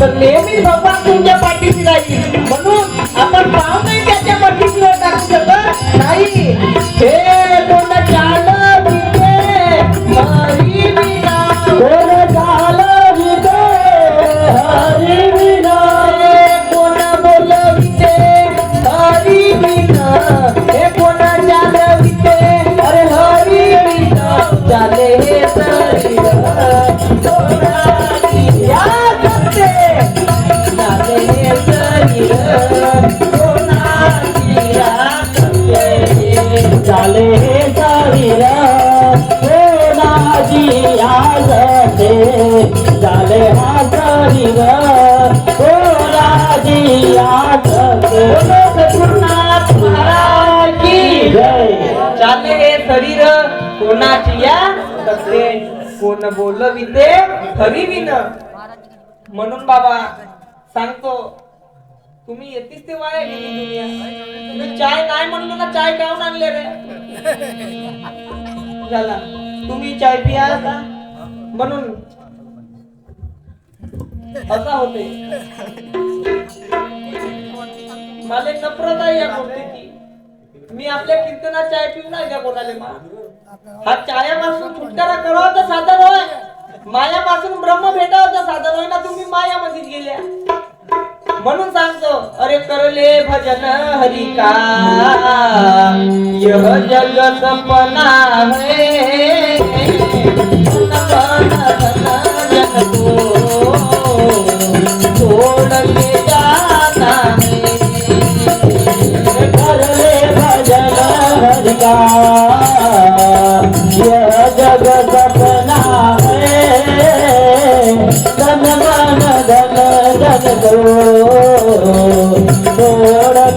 तर नेहमी भगवान तुमच्या पाठीशी राहील. म्हणून आपण कोण बोललं विते खरी विन. म्हणून बाबा सांगतो तुम्ही येतीच ते वाय गेली चाय नाही म्हणून ना चाय काऊन आणले रे? झाला. तुम्ही चाय पिया का म्हणून असा होते. मला नफरत आहे या गोष्टीची. मी आपल्या कीर्तनात चाय पिऊ नाही का कोणाला मा हा चायापासून छुटकारा करावा तर साधन होय. मायापासून ब्रह्म भेटावं तर साधन होय ना तुम्ही माया मध्ये गेल्या. म्हणून सांगतो अरे करले भजन हरिका जग सपना है।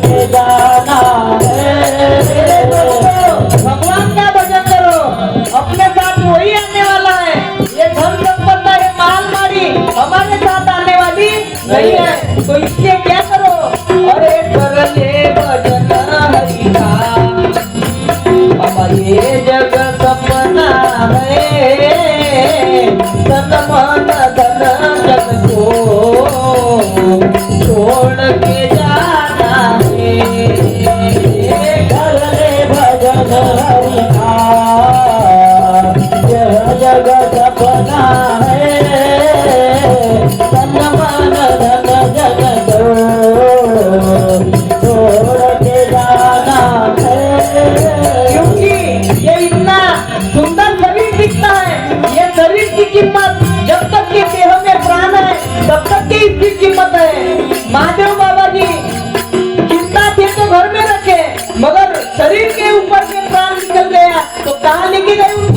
দাদা शरीर के ऊपर से प्राण निकल गया तो कहा लेके गए उनको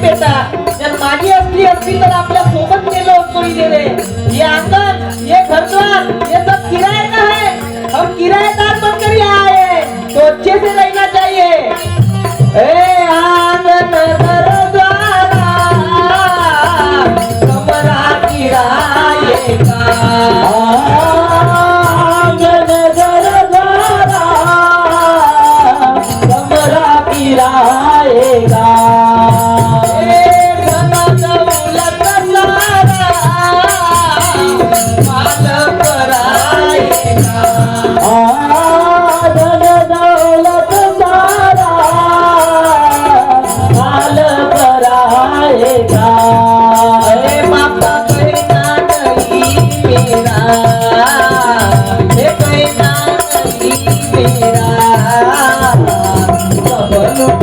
बेटा जर असली तर आपल्यासोबत गेलो कोणी गेले ये आंगण ये घरदार ये सब किराए का है हम किराएदार बनकर यहाँ आए तो अच्छे से रहना चाहिए ए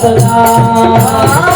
सदा